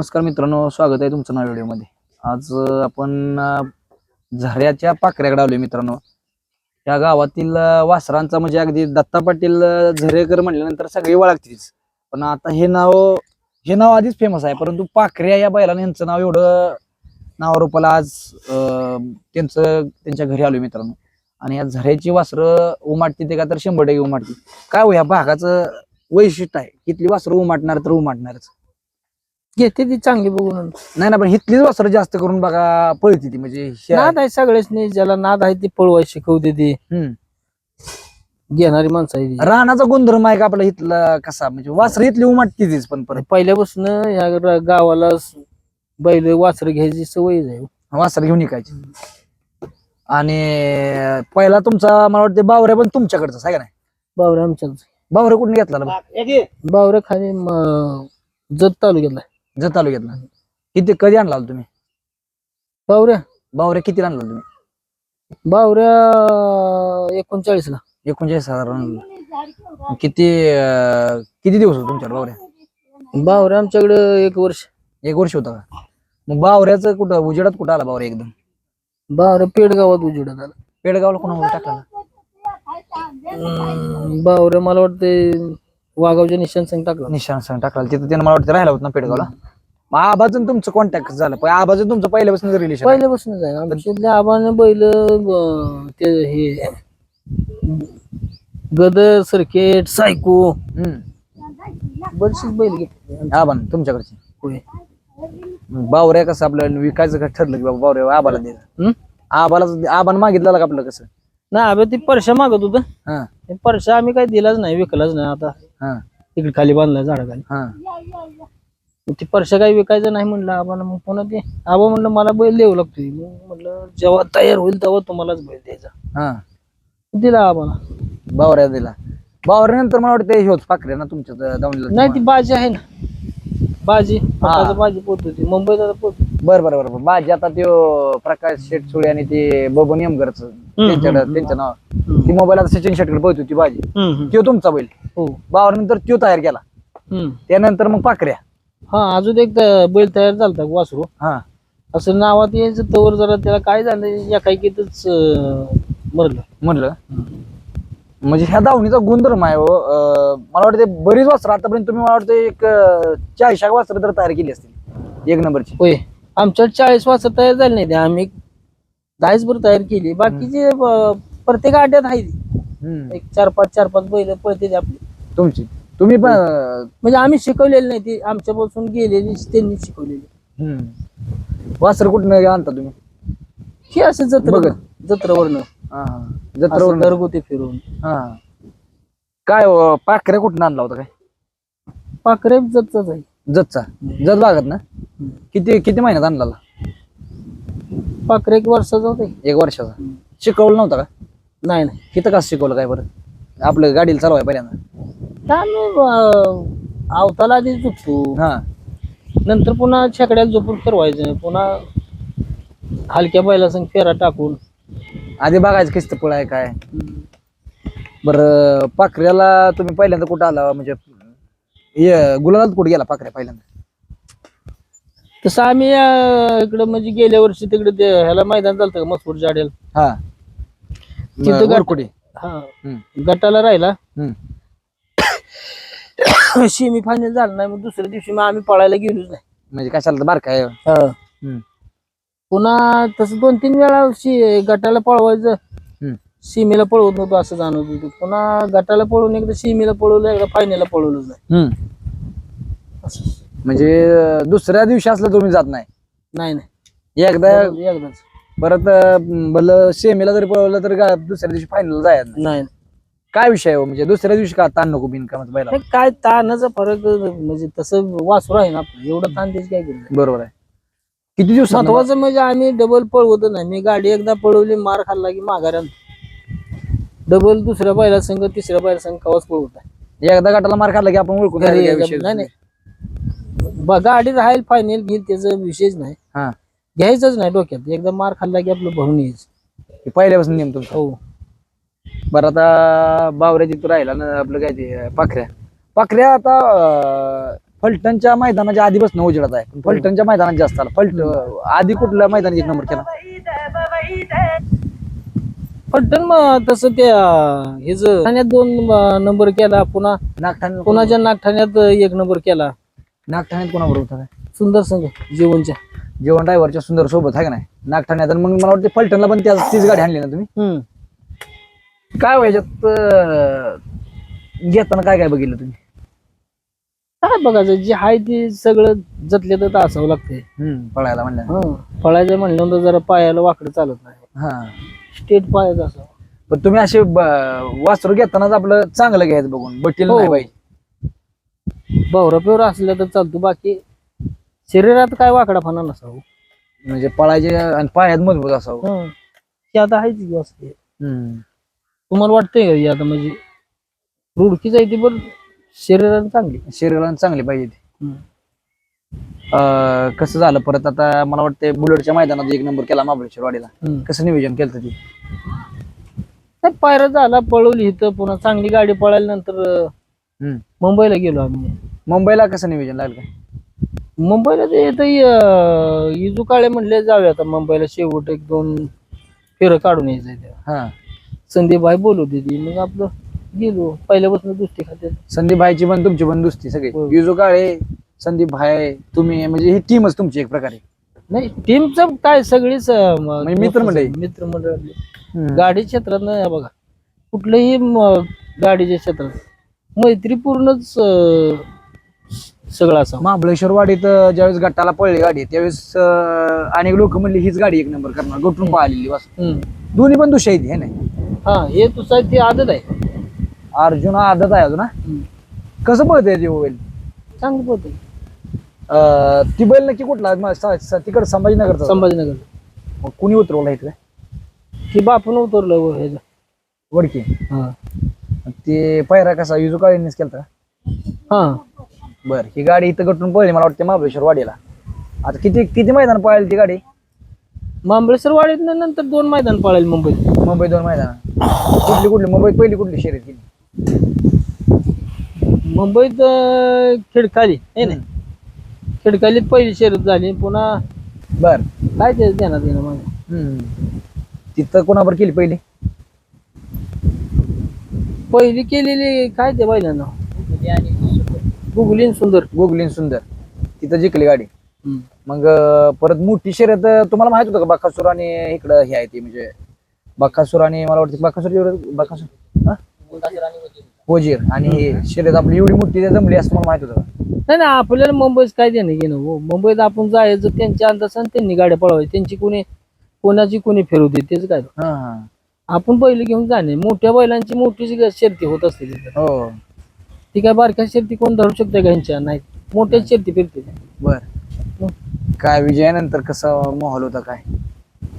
नमस्कार मित्रांनो स्वागत आहे तुमचं नाव व्हिडिओमध्ये. आज आपण झऱ्याच्या पाकऱ्याकडे आलोय मित्रांनो. या गावातील वासरांचा म्हणजे अगदी दत्ता पाटील झरेकर म्हटल्यानंतर सगळी ओळखतीच. पण आता हे नाव हे नाव आधीच फेमस आहे परंतु पाकऱ्या या बैलाने यांचं नाव एवढं नावारूपाला आज त्यांचं त्यांच्या घरी आलोय मित्रांनो. आणि या झऱ्याची वासरं उमाटती ते का तर शंभर टक्के उमाटती काय हो या भागाचं वैशिष्ट्य आहे? कितली वासरं उमाटणार तर उमाटणारच. घेते ती चांगली बघून. नाही ना पण हिथलीच वासरं जास्त करून बघा पळती ती म्हणजे ह्या- नाद आहे सगळेच नाही ज्याला नाद आहे ती पळवाय शिकवते ती. हम्म. घेणारी माणसं आहे ती. रानाचा गुणधर्म आहे का आपला इथला कसा? म्हणजे वासर इथली उमाटती तीच पण परत पहिल्यापासून या रा- गावाला स- बैल वासर घ्यायची सवय आहे वासर घेऊन निघायची. आणि पहिला तुमचा मला वाटतं बावऱ्या पण तुमच्याकडचा आहे का नाही? बावरे आमच्या बावऱ्या कुठून घेतला बावरे खाली म- जत तालुक्यातला जत तालुक्यातला. किती कधी आणला होता तुम्ही? बावऱ्या. बावऱ्या किती आणला तुम्ही? बावऱ्या एकोणचाळीस ला एकोणचाळीस हजार आणला. किती अं, किती दिवस होते तुमच्याकडे बावऱ्या? बावऱ्या आमच्याकडे एक वर्ष. एक वर्ष होता का? मग बावऱ्याचं कुठं उजेडात कुठं आला बावऱ्या एकदम? बावऱ्या पेडगावात उजेडात आला. पेडगावला कोणा टाकला? बावऱ्या मला वाटते वाघावच्या निशाण संग टाकला. निशाण सांग टाकला. तिथं त्यानं मला वाटतं राहिला होता ना पेडगावला? मग आबाजून तुमचं कॉन्टॅक्ट झालं. पण आबाजून तुमचं पहिल्यापासून रिलेशन पहिल्यापासूनच आहे आबाने बैल ते हे गद सर्किट सायको बरेचसेच बैल घेतले. आबान तुमच्याकडचे? होय. बावऱ्या कसं आपलं विकायचं का ठरलं की बाबा बावऱ्या आबाला दे? हम्म? आबाला आबान मागितलं का आपलं कसं? नाही अबे ती परशा मागत होत. हा. ते परशा आम्ही काही दिलाच नाही विकलाच नाही आता. हा. तिकडे खाली बांधला झाडाखाली. हा. मग ती परशा काही विकायचं नाही म्हणलं आबाला मग पुन्हा ते आबा म्हणलं मला बैल द्यावं लागतोय. मग म्हणलं जेव्हा तयार होईल तेव्हा तुम्हालाच बैल द्यायचा. हा. दिला आबाला. बावऱ्या दिला. बावऱ्यानंतर मला वाटतं हे होत पाकऱ्या ना तुमच्या दावणीला नाही ती बाजी आहे ना. बाजी पप्पाचं बाजी पोत होती. मुंबईत आता पोत बर बर बर माझी आता त्यो प्रकाश शेठ सुळे आणि ते बबन यमगरच त्यांच्याकडे त्यांचं नाव. ती मोबाईल आता सचिन शेटकडे पळत होती बाजी. त्यो तुमचा बैल. हो. बावऱ्यानंतर त्यो तयार केला. हम्म. त्यानंतर मग पाकऱ्या हा अजून एक त- बैल तयार झालता वासरू? हा. असं नावात यायचं तवर जरा त्याला काय झालं एकाएकीतच अं, मरलं. म्हणलं म्हणजे ह्या दावणीचा गुणधर्म आहे हो. अं, मला वाटतं बरीच वस्त्र आतापर्यंत तुम्ही मला वाटतं एक अं, चारशे वस्त्र तर तयार केली असतील. एक नंबरची. होय. आमच्या चाळीस वाजता तयार झाले नाही ते आम्ही दहाच भर तयार केली. बाकीचे अं, प्रत्येक आड्यात आहे ती. हम्म. एक चार पाच चार पाच बैल पळते ते आपली. तुमची. तुम्ही पण म्हणजे आम्ही शिकवलेली नाही ती आमच्यापासून गेलेली त्यांनी शिकवलेली. हम्म. वासर कुठं आणता तुम्ही? हे असं जत्र बघत. जत्रवरनं. हा, हा. असं जत्रावरून. घरगुती फिरून. हा. काय हो, पाकऱ्या कुठं आणला होता काय? पाकरे जतच आहे. जतचा. जत भागात ना? किती किती महिन्यात आणला पाकरे एक वर्षाचा होते. एक वर्षाचा. शिकवलं नव्हता का? नाही नाही. किती कसं शिकवलं काय बरं? आपलं गाडीला चालवाय पहिल्यांदा. तर आम्ही अं, आवताला आधी झोपतो. हा. नंतर पुन्हा छकड्याला झोपून फिरवायचं पुन्हा हलक्या बैला संग फेरा टाकून. आधी बघायचं किस्त पळ आहे काय. बरं पाखऱ्याला तुम्ही पहिल्यांदा कुठं आला? म्हणजे हे गुलाबात कुठे गेला पाखऱ्या पहिल्यांदा? तसं आम्ही अं, इकडं म्हणजे गेल्या वर्षी तिकडे ते ह्याला मैदान चालतं का मसपूर जाडेल. हा. तिथं गाठ- वरकुटी हा. गटाला राहिला. हम्म. सेमी फायनल झालं नाही मग दुसऱ्या दिवशी मग आम्ही पळायला गेलोच नाही. म्हणजे कशाला बारका आहे. पुन्हा तसं दोन तीन वेळा शी- गटाला पळवायचं. सीमेला पळवत नव्हतो असं जाणवत होतं. पुन्हा गटाला पळवून एकदा सीमेला पळवलं एकदा फायनलला पळवलंच नाही. हम्म. म्हणजे अं, दुसऱ्या दिवशी असलं तुम्ही जात नाही. नाही नाही. एकदा एकदाच. परत भलं सेमीला जरी पळवलं तर गा- दुसऱ्या दिवशी फायनल जायचं नाही. नाही. काय विषय आहे हो? म्हणजे दुसऱ्या दिवशी का ताण नको बिन का बैला काय ताणाचा फरक म्हणजे तसं वासरू आहे ना आपलं एवढं ताण त्याची काय केलं बरोबर आहे. किती दिवस महत्वाचं म्हणजे आम्ही डबल पळवत नाही. मी गाडी एकदा पळवली मार खाल्ला की माघाऱ्या डबल दुसऱ्या बैला संघ तिसऱ्या बैला संघ कवाच पळवत एकदा गटाला मार खाल्ला की आपण ओळखून घरी जायचं काय एकदा- विषय नाही. नाही ब- गाडी राहील फायनल घेईल त्याचा विषयच नाही. हा. घ्यायचंच नाही डोक्यात. एकदा मार खाल्ला की आपलं भरून यायचं हे पहिल्यापासून नेम तुमचा. हो. बरं आता बावऱ्या तिथं राहिला ना आपलं काय ते पाखऱ्या. पाखऱ्या आता अं, फलटणच्या मैदानाच्या आधी बसणं उजेडत आहे. पण फलटणच्या मैदानात जास्त आला. फलट आधी कुठल्या मैदानात एक नंबर केला? पट्टन मग तसं त्या हेच ठाण्यात दोन नंबर केला. पुन्हा नागठाणे पुण्याच्या नागठाण्यात एक नंबर केला. नागठाण्यात कोणाबरोबर होता? काय सुंदर संघ जीवनच्या. जेवण ड्रायव्हरच्या सुंदर सोबत आहे का नाही? नागठाण्यात आणि मग मला वाटतं फलटणला पण त्या तीच गाडी आणली ना तुम्ही? हम्म. काय व्हायच्यात अं, घेताना काय काय बघितलं तुम्ही? काय बघायचं? जे आहे ते सगळं जतले तर असावं लागतंय. हम्म, पळायला म्हणलं. हं. पळायचं म्हणलं तर जरा पायाला वाकडं चालत नाही. हा. स्टेट पायाचं असावं. पण तुम्ही असे ब- वासरू घेतानाच आपलं चांगलं घ्यायचं बघून. बटील हो. नाही पाहिजे. भावरा पिवरा असलं तर चालतो. बाकी शरीरात काय वाकडापणा नसावं म्हणजे पळायचे आणि पायात मजबूत असावं हं. ते आता आहेच की असते हम्म. तुम्हाला वाटतंय का हे आता म्हणजे रुडकीच आहे ती पण शरीराला चांगली शरीराला चांगली पाहिजे ती. अं, कसं झालं परत आता मला वाटतं बुलेटच्या मैदानात एक नंबर केला महाबळेश्वर वाडीला. कसं नियोजन केलं ते काय पायरा झाला पळवली इथं पुन्हा चांगली गाडी पळाल्या नंतर अं, हम्म. मुंबईला गेलो आम्ही मुंबईला कसं नियोजन लागलं काय मुंबईला ते येतं इजू काळे म्हणले जाऊया आता मुंबईला शेवट एक दोन फेरं काढून यायचं हा. संदीप भाई बोलवते ती मग आपलं गेलो. पहिल्यापासून दुसरी खात्यात. संदीप भाईची पण तुमची पण दुसती सगळी. हो. युजो काळे संदीप भाई तुम्ही म्हणजे ही टीमच तुमची एक प्रकारे. नाही टीमचं काय सगळीच अं, म- म्हणजे मित्रमंडळी? मित्रमंडळ आपली. गाडी क्षेत्रात नाही बघा. कुठलंही म- गाडीच्या क्षेत्रात. मैत्रीपूर्णच अं, सगळं असावं महाबळेश्वर वाडीत अं, ज्यावेळेस गटाला पळली गाडी त्यावेळेस अं, अनेक लोक म्हणले हीच गाडी एक नंबर करणार गटून पाहिलेली वास हम्म. दोन्ही पण दुसरी आहेत हे नाही. हा हे तुझं ते आदत आहे. अर्जुन आदत आहे अजून हा? कसं पळतंय ते बैल चांगलं अं, ती बैल नक्की कुठला म- स- स- तिकडं संभाजीनगरचा. संभाजीनगर. मग कुणी उतरवला इकडे? की बापून उतरलं व ह्याचं. वडकी. हा. ते पायरा कसा युजो काळीनेच केलता? हा. बर ही गाडी इथं गटून पळली मला वाटते महाबळेश्वर वाडीला आता किती किती मैदान पळाली ती गाडी? मांबळेश्वर वाडीत नंतर दोन मैदान पळाले मुंबईत. मुंबई दोन मैदान. कुठली कुठली? मुंबईत पहिली कुठली शर्यत केली? मुंबईत अं, खिडकाली आहे ना खिडकालीत पहिली शर्यत झाली पुन्हा बर. काय ते देण्यात येणं माझ्या हम्म. तिथं कोणावर केली पहिली? पहिली केलेली काय ते पहिल्यांदा गुगली आणि सुंदर. गोगलीन सुंदर. तिथं जिंकली गाडी. हम्म. मग अं, परत मोठी शर्यत अं, तुम्हाला माहीत होतं का बाकासूर आणि इकडं हे आहे ती म्हणजे बाकासूर आणि मला वाटतं बाकासूर एवढं- बाकासूर हा? वजीर. आणि हे शर्यत आपली एवढी मोठी जमली असं मला माहीत होतं. का? नाही ना आपल्याला मुंबईत काय देणं घेणं हो. मुंबईत आपण जायचं त्यांच्या अंदाजाने त्यांनी गाड्या पळवायची त्यांची कोणी कोणाची कोणी फिरवते तेच काय. हा हा. आपण बैल घेऊन जाणे. मोठ्या बैलांची मोठीच ग- शर्ती होत असते तिथे. हो. ती काय बारक्या शर्ती कोण धरू शकते का ह्यांच्या नाही. मोठ्याच शर्ती फिरते बर. काय विजयानंतर कसं माहोल होता काय?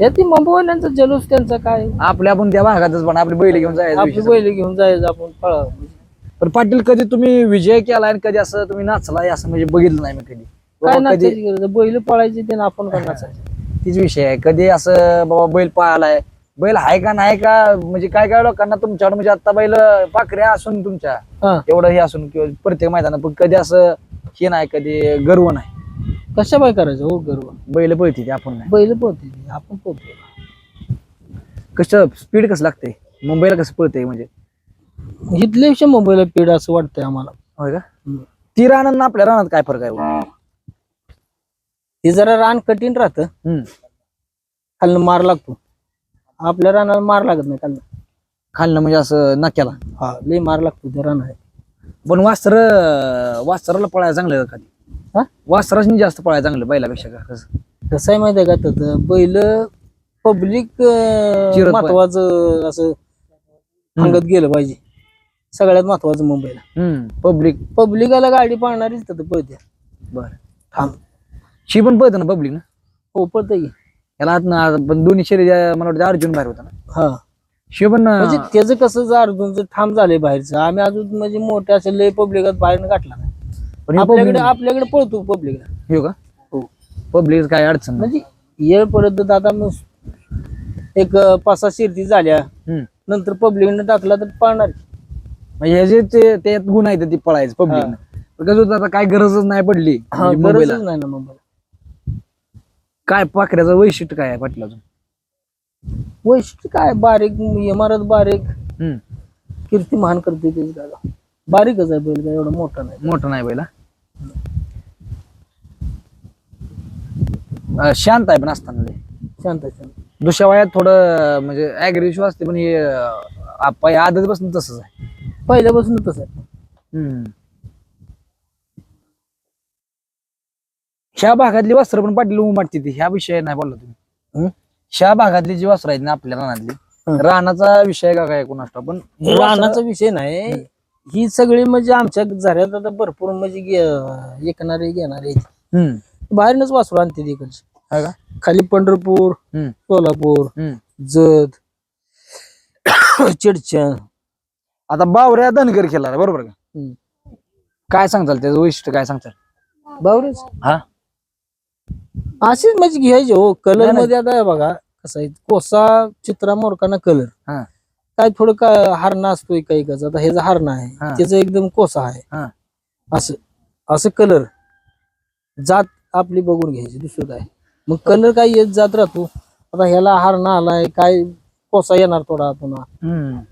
या ती मुंबईवाल्यांचा जलूस त्यांचा काय? आपल्या आपण त्या भागातच पण आपली बैल घेऊन जायचं आपली विषय. बैल घेऊन जायचं आपण पळा. पण पाटील कधी तुम्ही विजय केला आणि कधी असं तुम्ही नाचलाय असं म्हणजे बघितलं नाही मी कधी? काय बाबा कधी नाचायची गरज? आहे? बैल पळायची ते आपण का नाचायचं. तीच विषय आहे. कधी असं बाबा बैल पाळालाय बैल आहे का नाही का? म्हणजे काय काय लोकांना तुमच्याकडे म्हणजे आता बैल पाकऱ्या असून तुमच्या. हा. एवढं हे असून किंवा प्रत्येक मैदानात पण कधी असं हे नाही कधी गर्व नाही. कशा बाय करायचं हो गर्व? बैल पळते ते आपण. नाही बैल पळते आपण पळतो. कसं स्पीड कसं लागते? मुंबईला कसं पळते म्हणजे? इथल्यापेक्षा मुंबईला पीड असं वाटतंय आम्हाला. होय का? हम्म. ती रानात आणि आपल्या रानात काय फरक आहे हो? ते जरा रान कठीण राहतं. हम्म. खालनं मार लागतो. आपल्या रानाला मार लागत नाही खालनं. खालनं म्हणजे असं नाक्याला. हा. लई मार लागतो त्या रानाला. पण वास्त्र वास्त्राला पळायला चांगलं का हा? वास्त्राची जास्त पळायला चांगलं बैलापेक्षा का कसं? कसं आहे माहिती आहे का त्याचं बैल पब्लिक चिरत पाहिजे. महत्वाचं असं अंगत गेलं पाहिजे. सगळ्यात महत्वाचं मुंबईला. पब्लिक पब्लिकाला गाडी पाळणारीच तर पळते बर. थांब. शी पण पळतं ना पब्लिक ना? हो पळते की. याला आत ना पण दोन्ही शरीर मला वाटतं अर्जुन बाहेर होता ना. हा. शिव पण म्हणजे त्याचं कसं जर अर्जुनचं ठाम झालंय बाहेरचं. आम्ही अजून म्हणजे मोठ्या असे लय पब्लिकात बाहेर गाठला नाही. पण हे आपल्याकडे public- आपल्याकडे पळतो पब्लिकला हे का? हो. पब्लिक काय अडचण नाही. म्हणजे येळ पर्यंत आता मग एक अं, पाच सहा शिर्ती झाल्या. हम्म. नंतर पब्लिकने टाकला तर पळणार. म्हणजे हे जे ते त्यात गुण आहेत ते पळायचं पब्लिक कसं होतं आता काय गरजच नाही पडली. हा म्हणजे मुंबईला गरजच नाही ना मुंबईला काय पाखऱ्याचं वैशिष्ट्य काय आहे पाटील अजून? वैशिष्ट्य काय? बारीक इमारत बारीक. हम्म. करते त्याची गाडा बारीकच आहे बैल काय एवढा मोठा नाही. मोठं नाही बैला अं, शांत आहे पण असताना लय. शांत आहे, शांत. दुसऱ्या वयात थोडं म्हणजे ऍग्रेसिव्ह असते पण हे आदत बसून तसंच आहे. पहिल्यापासून तसं आहे. हम्म. ह्या भागातली वस्त्र पण पाटील उमटते ती ह्या विषय नाही बोलला तुम्ही? ह्या भागातली जी वस्त्र आहेत ना आपल्या रानातली. रानाचा विषय का काय ठाऊक, पण रानाचा विषय नाही ही सगळी म्हणजे आमच्या झऱ्यात आता भरपूर म्हणजे विकणारे घेणारे. बाहेरनच वासरू आणते तिकडचे का खाली पंढरपूर. सोलापूर. जत चिडचण आता बावऱ्या धनगर केला बरोबर का. काय सांगताल त्याचं वैशिष्ट्य काय सांगताल बावरेच हा अशीच म्हणजे घ्यायचे हो. कलर. मध्ये आता बघा कसं आहे कोसा चित्रा मोरकाना कलर काय थोडं का हारणा असतोय काही कसं आता ह्याचा हारणा आहे. त्याचा एकदम कोसा आहे. हा. असं असं कलर जात आपली बघून घ्यायची दुसरं काय. मग कलर काय येत जात राहतो. आता ह्याला हारणा आलाय काय कोसा येणार थोडा पुन्हा.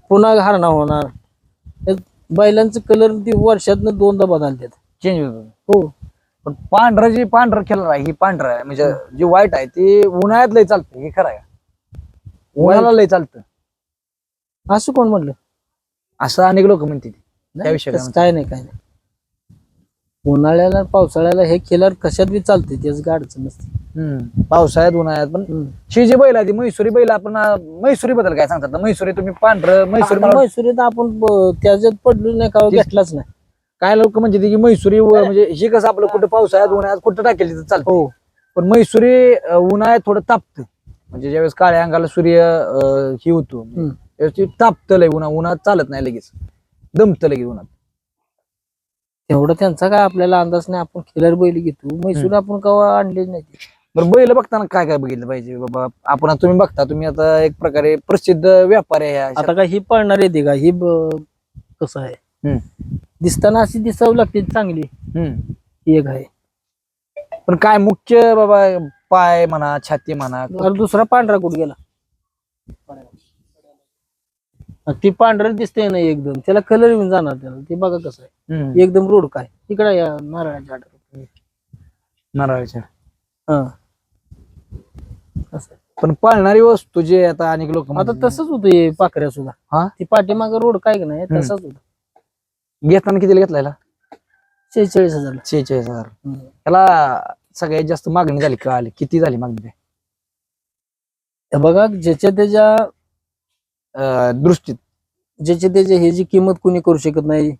पुन्हा हारणा होणार. बैलांचं कलर ती वर्षातनं दोनदा बदलतात. चेंज होतो. हो. पण पांढरा जी पांढरा खेळणार आहे ही पांढरा आहे. म्हणजे जी वाईट आहे ती उन्हाळ्यात लय चालतं. हे खरं आहे? उन्हाळ्याला लय चालतं. असं कोण म्हणलं? असं अनेक लोक म्हणते त्याविषयी काय तसं काय नाही काय नाही. उन्हाळ्याला पावसाळ्याला हे केल्यावर कशात बी चालते त्याच काय अडचण नसते. हम्म. पावसाळ्यात उन्हाळ्यात पण हम्म. ही जी बैल आहे ती मैसुरी बैल आपण अं, मैसुरी बद्दल काय सांगतात? मैसुरी तुम्ही पांढरं मैसुरी मला म्हैसूरीत आपण ब- त्याच्यात पडलो नाही का घेतलाच नाही. काय लोक म्हणते की मैसुरी व- म्हणजे हे कसं आपलं कुठं पावसाळ्यात उन्हाळ्यात कुठं टाकेल तिथं चालतं हो. पण मैसुरी अं, उन्हाळ्यात थोडं तापतं म्हणजे ज्यावेळेस काळ्या अंगाला सूर्य अं, हे होतो हम्म. त्यावेळेस ते तापतं लय उन्हा उन्हात चालत नाही लगेच. दमतं लगेच उन्हात. तेवढा त्यांचा काय आपल्याला अंदाज नाही आपण खिलर बैल घेतो. म्हैसूर आपण कवा आणले नाही. बरं बैल बघताना काय काय बघितलं पाहिजे? बाबा आपण तुम्ही बघता तुम्ही आता एक प्रकारे प्रसिद्ध व्यापारी आहे ह्या आता काय ही पळणार येते का? ही ब- कसं आहे? हम्म. दिसताना अशी दिसावं लागते चांगली. हम्म. एक आहे. पण काय मुख्य बाबा पाय म्हणा छाती म्हणा अरे दुसरा पांढरा कुठं गेला? ती पांढरं दिसते ना एकदम. त्याला कलर येऊन जाणार त्याला. ते बघा कसं आहे. हम्म. एकदम रोड काय? इकडे या नारळाच्या. नारळाच्या. हा. असं. आहे. पण पाळणारी वस्तू जे आता अनेक लोक आता तसंच होतं हे पाकऱ्या सुद्धा. हा? ती पाठीमाग रोड काय का नाही तसाच होता. घेताना कितीला घेतला याला शेहेचाळीस हजारला शेहेचाळीस हजार. हम्म. याला सगळ्यात जास्त मागणी झाली का आली किती झाली मागणी काय बघा ज्याच्या त्याच्या दृष्टीत. ज्याच्या त्याच्या हे जी किंमत कोणी करू शकत नाही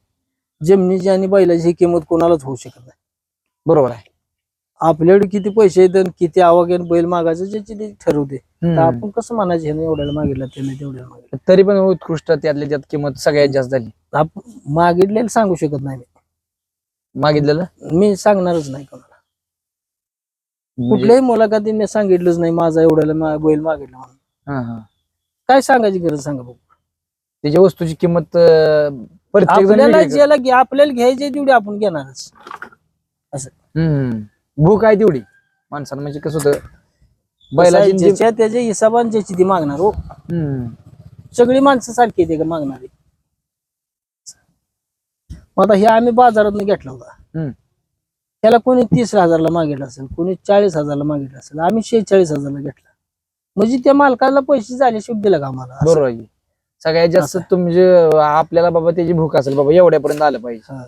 जमिनीची आणि बैलाची ही किंमत कोणालाच होऊ शकत नाही. बरोबर आहे. आपल्याकडे किती पैसे आणि किती आणि बैल मागायचं ज्याची ते ठरवते तर. आपण कसं म्हणायचं ह्याने एवढ्याला मागितलं त्याने तेवढ्याला मागितलं. तरी पण उत्कृष्ट त्यातल्या त्यात किंमत सगळ्यात जास्त झाली. आपण मागितलेलं सांगू शकत नाही मागितलेलं? मी. मी सांगणारच नाही कोणाला. म्हणजे- कुठल्याही मुलाखतीत मी सांगितलंच नाही माझा एवढ्याला मा- बैल मागितला म्हणून. हा, हा. काय सांगायची गरज सांगा बघू. त्याच्या वस्तूची किंमत अं, प्रत्येक जण आपल्याला वेगळी ज्याला घे- आपल्याला घ्यायची तेवढी आपण घेणारच. असं. हम्म. भूक आहे तेवढी. माणसानं म्हणजे कसं होतं बैलाची जी- ज्याच्या त्याच्या हिसाबाने ज्याची ती मागणार हो. हम्म. सगळी माणसं सारखी का मागणारी? मग आता हे आम्ही बाजारात घेतला होता. हम्म. त्याला कोणी तीस हजारला मागितलं असेल कोणी चाळीस हजारला मागितलं असेल आम्ही शेहेचाळीस हजारला घेतला. म्हणजे त्या मालकाला पैसे झाले शेवट दिला का आम्हाला? असं. बरोबर आहे सगळ्यात जास्त म्हणजे आपल्याला बाबा त्याची भूक असेल बाबा एवढ्यापर्यंत आलं पाहिजे. हा.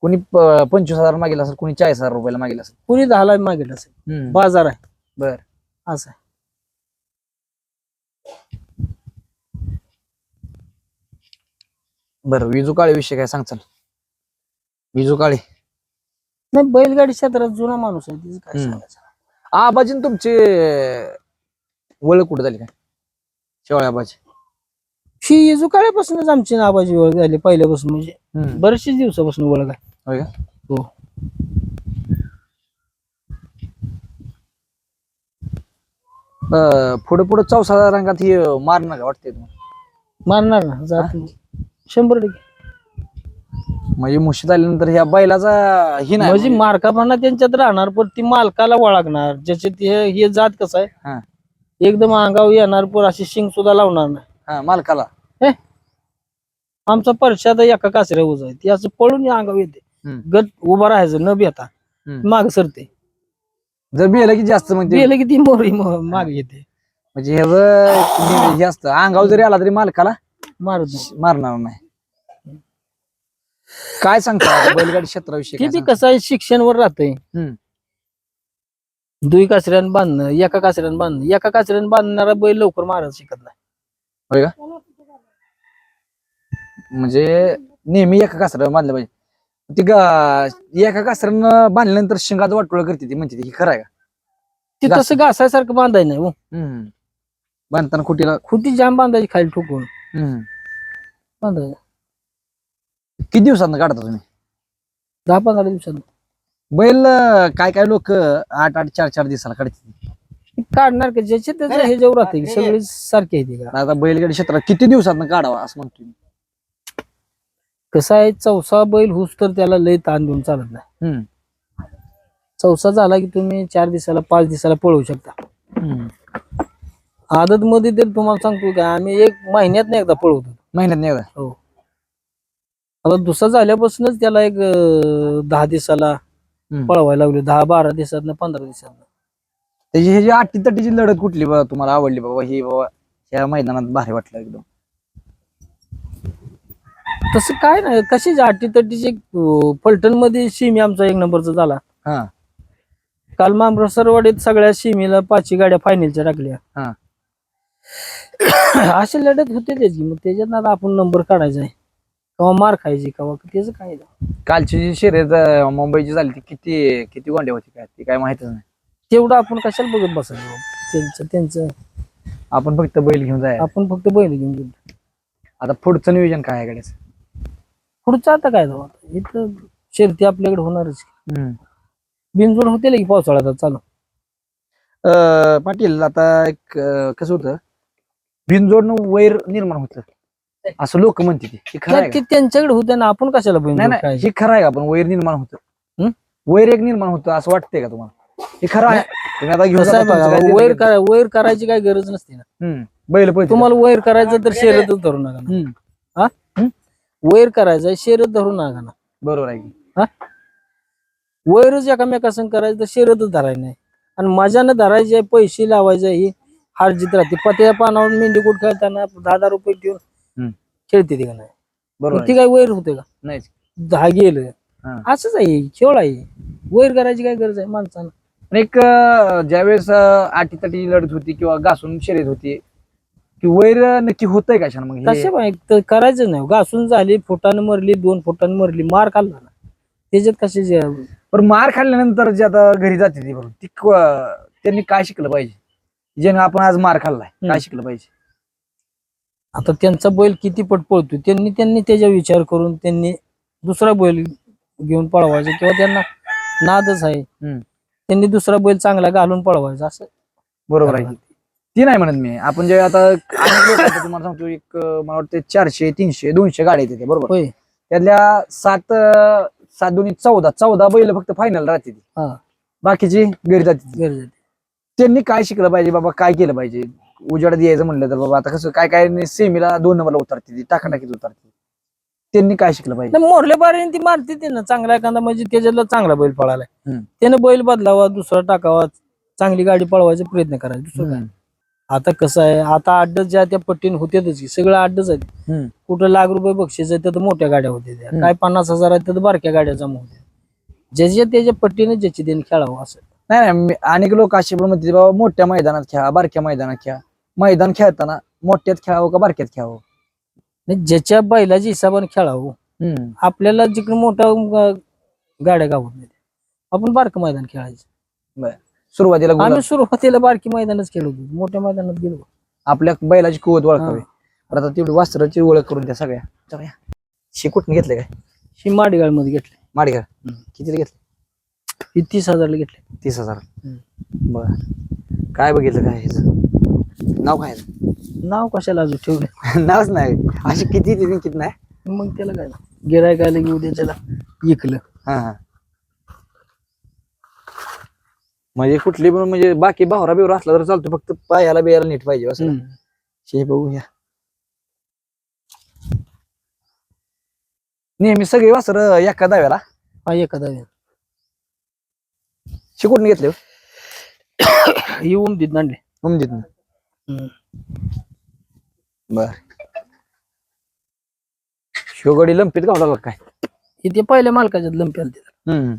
कोणी प- पंचवीस हजार मागितलं असेल कोणी चाळीस हजार रुपयाला मागितलं असेल. कोणी दहाला मागितलं असेल. हम्म. बाजार आहे. बर. असं आहे. बरं विजू काळे विषय काय सांगचाल विजू काळे नाही बैलगाडी क्षेत्रात जुना माणूस आहे तिचं काय. सांगायचं? आबाजी तुमचे ओळख कुठं झाली काय? शेवळ्या आबाजी. ही इजुकाळ्यापासूनच आमची नाबाजी ओळख झाली पहिल्यापासून म्हणजे. बरेचशे दिवसापासून ओळख आहे. हो. पुढं पुढं चौसा रंगात हे मारणार का वाटते तुम्हाला. मारणार ना जात शंभर टक्के. म्हणजे मुशीत आल्यानंतर ह्या बैलाचा ही नाही म्हणजे मार्कापणा त्यांच्यात राहणार पण ती मालकाला वळगणार. ज्याच्यात हे हे जात कसं हा. आहे एकदम अंगावर येणार पण अशी शिंग सुद्धा लावणार नाही. हा, मालकाला. आमचा परशात एका कासऱ्या उज आहे. ती असं पळून अंगावर येते. हम्म. गट उभा राहायचं न बेता हम्म. माग सरते. जर बिलं की जास्त म्हणजे गेलं की ती मोरी माग येते म्हणजे ह्याचं हे असतं अंगावर जरी आला तरी मालकाला मारत नाही मारणार नाही. काय सांगता आता? बैलगाडी क्षेत्राविषयी ते काय बी सांगता? कसं आहे? शिक्षणवर राहतंय. हम्म. दुई कासऱ्यानं बांधणं एका कासऱ्यानं बांधणं. एका कासऱ्यानं बांधणारा बैल लवकर मारायला शिकत नाही. म्हणजे नेहमी एका कासऱ्यावर बांधलं पाहिजे. ती गा- एका कासऱ्यानं बांधल्यानंतर शिंगात वाटोळ करते ती म्हणते ती खरं आहे का? ते. तसं घासायसारखं बांधाय नाही हो. हम्म. बांधताना खुटीला खुटी जाम बांधायची खाली ठोकून. हम्म. बांधायचं. किती दिवसांना काढता तुम्ही? दहा पंधरा दिवसात बैल अं, काय काय लोक आठ आठ चार चार दिवसाला काढतात काढणार का? ज्याचे त्याच्या ह्याच्यावर राहते सगळे सारखे आहे ते का? आता बैलगाडी क्षेत्रात किती दिवसांना काढावा असं म्हणतो मी. कसं आहे चौसा बैल हुस तर त्याला लय ताण देऊन चालत नाही. हम्म. चौसा झाला की तुम्ही चार दिवसाला पाच दिवसाला पळवू शकता. हम्म. आदत मध्ये तर तुम्हाला सांगतो का आम्ही एक महिन्यात नाही एकदा पळवतो. महिन्यात नाही एकदा? हो. आता दुसरा झाल्यापासूनच त्याला एक अं, दहा दिवसाला हम्म. पळवायला लागले दहा बारा दिवसात पंधरा दिवसात त्याची ह्याची आठी तटीची लढत कुठली बाबा तुम्हाला आवडली बाबा? ही बाबा या मैदानात भारी वाटलं एकदम. तसं काय नाही. कशी आठी तटीची फलटणमध्ये शिमी आमचा एक नंबरचा झाला. हा. काल मामरसरवाडीत सगळ्या शिमीला पाचही गाड्या फायनलच्या टाकल्या हा. असे लढत होते त्याची. मग त्याच्यात आता आपण नंबर काढायचा आहे. किंवा मार खायची किंवा त्याचं काय. कालची जी शर्यत मुंबईची झाली ती किती किती गोंड्या होती काय? ती काय माहितच नाही. तेवढं आपण कशाला बघत बसायचं? त्यांचं त्यांचं. आपण फक्त बैल घेऊन जाय आपण फक्त बैल घेऊन गेलो. आता पुढचं नियोजन काय आहे गाड्याचं पुढचं आता काय जाऊ आता? इथं शर्ती आपल्याकडे होणारच बिनजोड होते की पावसाळ्यात आता चालू? अं, पाटील आता एक अं, कसं होतं? बिनजोडनं वैर निर्माण होतं. असं लोक म्हणते ते. हे खरं आहे ते का? त्यांच्याकडे होते ना आपण कशाला नाही बिनजोड नाही काय हे खरं आहे का? पण वैर निर्माण होतं. हं? वैर एक निर्माण होतं असं वाटतंय का तुम्हाला? हे खरं आहे. तुम्ही आता घेऊन कसं आहे जाता तुमचं बघा काय ते वैर नाही. करा वैर करायची काही गरज नसते ना. हम्म. बैल पळते तुम्हाला वैर करायचं तर शर्यतच धरू नका ना. हम्म. वैर करायचं शर्यत धरू नका ना बरोबर आहे की. वैरच एकामेकासंग करायचं तर शर्यतच धरायचं नाही. आणि मजानं धरायचे पैसे लावायचे ही हारजीत राहते. पत्या पानावर मेंढीकूट खेळताना दहा दहा रुपये. ठेवून खेळते ती का नाही? बरोबर ती. काय वैर होते का? नाही दहा गेलं. असंच आहे खेळ आहे. वैर करायची काय गरज आहे माणसानं एक ज्यावेळेस आठी तटी लढत होती किंवा घासून शर्यत होती की वैर नक्की होतंय का मग हे? तर करायचं नाही. घासून झाली फुटानं मरली दोन फुटानं मरली मार खाल्ला ना. त्याच्यात कसे पण मार खाल्ल्यानंतर जे आता घरी जाते ती बरोबर ती क- त्यांनी काय शिकलं पाहिजे? ज्याने आपण आज मार खाल्लाय हम्म. काय शिकलं पाहिजे? आता त्यांचा बैल किती पट पळतो त्यांनी त्यांनी त्याचा विचार करून त्यांनी दुसरा बैल घेऊन पळवायचा किंवा त्यांना नादच आहे. हम्म. त्यांनी दुसरा बैल चांगला घालून पळवायचा असं बरोबर आहे. ती नाही म्हणत मी. आपण जे आता अनेक लोक आहेत, तुम्हाला सांगतो एक अं, मला वाटतं चारशे तीनशे दोनशे गाड्या येते बरोबर? होय. त्यातल्या सात अं, सात दोन्ही चौदा चौदा बैल फक्त फायनल राहते ती. हा. बाकीची घरी जाते. त्यांनी काय शिकलं पाहिजे बाबा काय केलं पाहिजे? उजाडात यायचं म्हणलं तर बाबा आता कसं काय काय सेमीला दोन नंबरला उतरते ती टाका टाकीत उतरते. त्यांनी काय शिकलं पाहिजे? नाही मोरल्या बारीने ती मारते ते ना चांगला एखादा म्हणजे त्याच्यातला चांगला बैल पळालाय. हम्म. त्यानं बैल बदलावा दुसरा टाकावा चांगली गाडी पळवायचा प्रयत्न करायचा. दुसरं काय. आता कसं आहे आता अड्डच ज्या त्या पट्टीन होत्यातच की सगळं अड्डच आहेत. कुठं लाख रुपये बक्षीस आहे तर मोठ्या गाड्या होत्या त्या. काय पन्नास हजार आहेत तर बारक्या गाड्या जमा होत्या. ज्याच्या त्याच्या पट्टीने ज्याची त्यांनी खेळावं असं. नाही नाही अनेक लोक असे पण म्हणते बाबा मोठ्या मैदानात खेळा बारक्या मैदानात खेळा. मैदान खेळताना मोठ्यात खेळावं का बारक्यात खेळावं? नाही, ज्याच्या बैलाच्या हिशोबाने खेळावं. आपल्याला जिकडे मोठ्या गाड्या गावत नाही आपण बारकं मैदान खेळायचं. सुरुवातीला आम्ही सुरुवातीला बारकी मैदानच खेळत होतो. मोठ्या मैदानात गेलो आपल्या बैलाची कुवत ओळखावी. तर आता तेवढी वस्त्राची ओळख करून त्या सगळ्या. सगळ्या शिकून घेतले काय? ही माडीगाळमध्ये घेतले हम्म. कितीला घेतले? ही तीस हजारला घेतले. तीस हजार. बर. काय बघितलं काय ह्याचं? नाव काय? नाव कशाला अजून ठेवले नावच नाही. अशी किती तिथे किती नाही? मग त्याला काय? गिरायक आलं की उद्या त्याला इकलं. हा हा. म्हणजे कुठली पण म्हणजे बाकी भावरा बिवरा असला तर चालतो फक्त पायाला बियाला नीट पाहिजे असं. हे बघूया. नेहमी सगळी वासर एका दाव्याला? हा एखादा शिकून घेतले उमदीत आणले उमदीत हम्म. बर. शिवगडी लंपीत गावला काय? ते पहिल्या मालकाच्यात लंपी आलते. हम्म.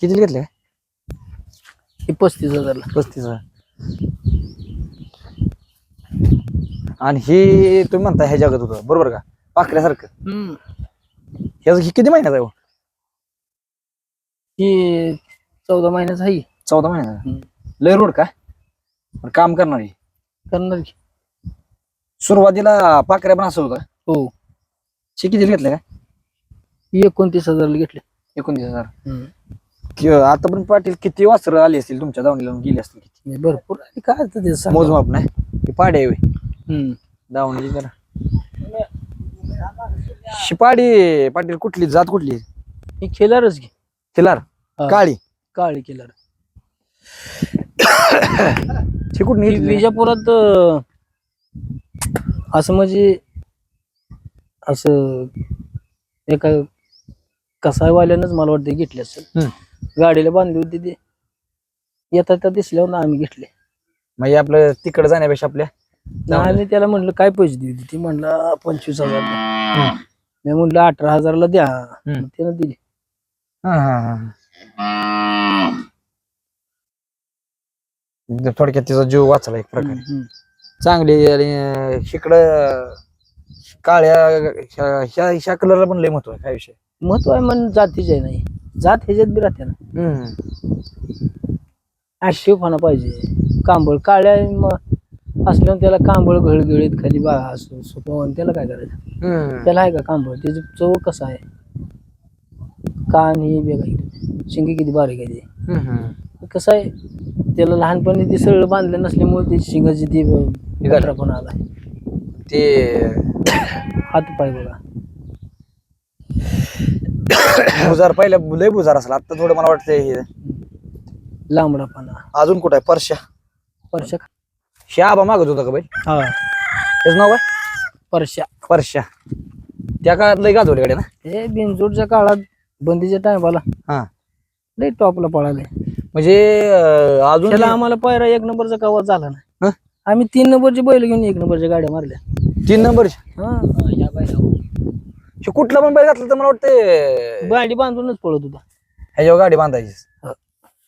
किती घेतले? हे पस्तीस हजारला. पस्तीस हजार. आणि हे तुम्ही म्हणता ह्या जगात होतं. बरोबर का? पाकऱ्यासारखं हम्म. ह्याचं हे किती महिन्यात आहे हो? ही चौदा महिन्याचा आहे. चौदा महिन्यात हम्म. लय रोड का? काम करणार आहे. करणार की. सुरुवातीला पाकऱ्या पण असं होतं. हो. किती घेतले का? ही एकोणतीस हजारला घेतले. एकोणतीस हजार. हम्म. कि- आता पण पाटील किती वासर आली असतील तुमच्या दावणीला गेली असतील किती भरपूर. काय असतं ते सांगा. मोजमाप नाही ही पाडे होय. हम्म. दावणीची जरा शिपाडी पाटील कुठली जात कुठली ही घे खिलार हा. काळी काळी घेतली? विजापुरात अं, असं म्हणजे असं एका कसायवाल्यानंच मला वाटतं घेतले असेल हम्म. गाडीला बांधली होती ते. येता त्या दिसल्यावर आम्ही घेतले. म्हणजे आपलं तिकडे जाण्यापेक्षा आपल्या ना आम्ही त्याला म्हणलं काय पैसे देऊ ती म्हणलं पंचवीस हजार द्या. मी म्हणलं अठरा हजारला द्या. मग त्यानं दिले. हा, हा, हा. म्हणजे थोडक्यात तिचा जीव वाचला एक प्रकारे. हम्म. चांगली आणि अं, इकडं काळ्या ह्या- ह्या ह्या कलरला पण लय महत्त्व आहे काय विषय? महत्त्व आहे म्हण जातीचे आहे नाही. जात ह्याच्यात बी राहते ना. ऍक्टिव्हपणा पाहिजे. कांबळ काळ्या म- असल्यावर त्याला कांबळ घळगळीत खाली बा असं सुकवून त्याला काय करायचं. त्याला आहे का कांबळ? त्याची चव कसं आहे? कान ही वेगळा शिंगी किती बारीक आहे ते. कसं आहे? त्याला लहानपणी ती सरळ बांधलं नसल्यामुळे त्याची शिंगाची ती झालं. पण आला. ते हात पाय बघा. बुजार पहिल्या लय बुजार असेल. आता थोडं मला वाटतं हे. लांबडापणा अजून कुठं आहे? परशा परशा हे आबा मागत होता का बाई? हा. त्याचं नाव आहे परशा परशा त्या काळात लय गाजवले गाड्या ना? हे बिनजोडच्या काळात बंदीच्या टायमाला हा. लई टॉपला पळाले. म्हणजे अं, अजून त्याला आम्हाला पायरा एक नंबरचा कवा झाला हं? नाही आम्ही तीन नंबरची बैल घेऊन एक नंबरच्या गाड्या मारल्या. तीन नंबर हा. या बैलावर. कुठला पण बैल घातला तर मला वाटतं बांडी बांधूनच पळत होता ह्याच्यावर गाडी बांधायची.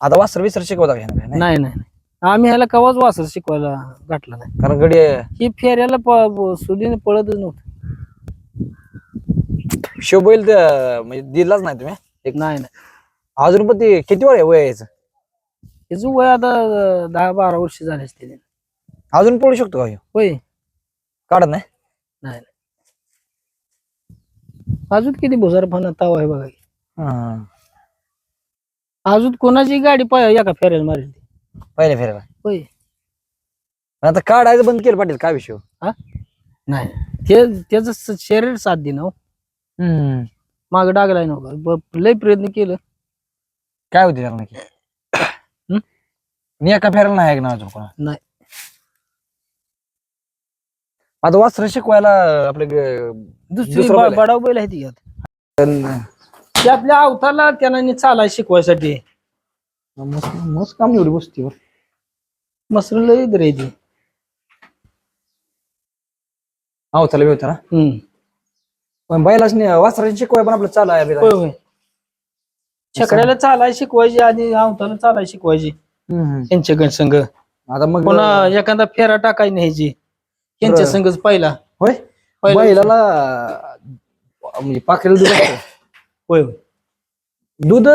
आता वासर विसर शिकवता का ह्यानं काय? नाही. नाही. आम्ही ह्याला कवाच वासर शिकवायला घातला नाही कारण गडी ही फेऱ्याला प- सुधीने पळतच नव्हतं शिव बैल तर म्हणजे दिलाच नाही तुम्ही एक नाही नाही अजून पण ते किती वय आहे वय यायचं त्याचं वय आता अं, दहा बारा वर्ष झाले असते अजून पळू शकतो का ह्यो? होय काढत नाही नाही नाही. अजून किती भुजारपणा ताव आहे बघा. हा. अजून कोणाची गाडी पाय एका फेऱ्याला मारेल पहिल्या होय. पण आता काढायचं बंद केलं पाटील काय विषय हो? नाही. ते त्याचं स- शरीर साथ देणं हम्म. माग डागलाय नव्हता ब- लय प्रयत्न केलं. काय होते त्याला नक्की? हम्म? मी एका फेऱ्याला नाही ऐकणार अजून कोणा नाही. आता वासर शिकवायला आपलं दुसरी दुसरं बा- बैल आहे. बडाव बैल आहे ती यात. ते आपल्या अवताला त्यांना चालाय शिकवायसाठी मस्त काम एवढी बसती बरं. मसर लय इधर आहे ती हो चला व्यवस्था ना हम्म. पण बैलाच नाही वासराची शिकवाय पण आपलं चालू आहे होय होय छकड्याला चालाय शिकवायची आणि अवताला चालाय शिकवायची हम्म. यांच्या संघ आता मग पुन्हा एखादा फेरा टाकाय न्यायची यांच्या. संघच पहिला. होय? पहिला- बैलाला म्हणजे पाखरेला दूध असतं. होय. होय दूध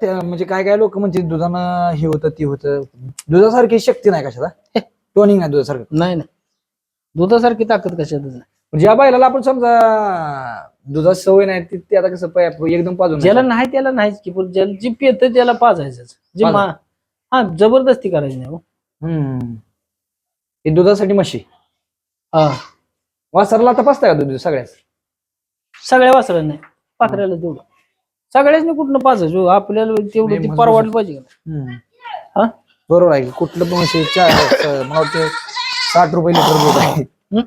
त्या- म्हणजे काय काय लोक म्हणजे दुधानं हे होतं ते होतं. दुधासारखी शक्ती नाही कशाला? टोनिंग नाही दुधासारखं. नाही नाही. दुधासारखी ताकद कशातच नाही. म्हणजे या बैलाला आपण समजा दुधाची सवय नाही ती ते आता कसं पाय- एकदम पाजून ज्याला नाही त्याला नाहीच की पण ज्याला जी पेत त्याला पाजायचं जी मा हा जबरदस्ती करायची नाही हो. हम्म. हे दुधासाठी म्हशी. हा. वासरला तपासताय का दूध सगळ्याच? सगळ्या वासरांना नाही. पाखऱ्याला तेवढं. सगळ्यांनी कुठनं पाचायचं आपल्याला तेवढं ते परवडलं पाहिजे का हम्म. हा? बरोबर आहे कुठलं पण चार मला वाटतं साठ रुपये लिटर दूध आहे. हं?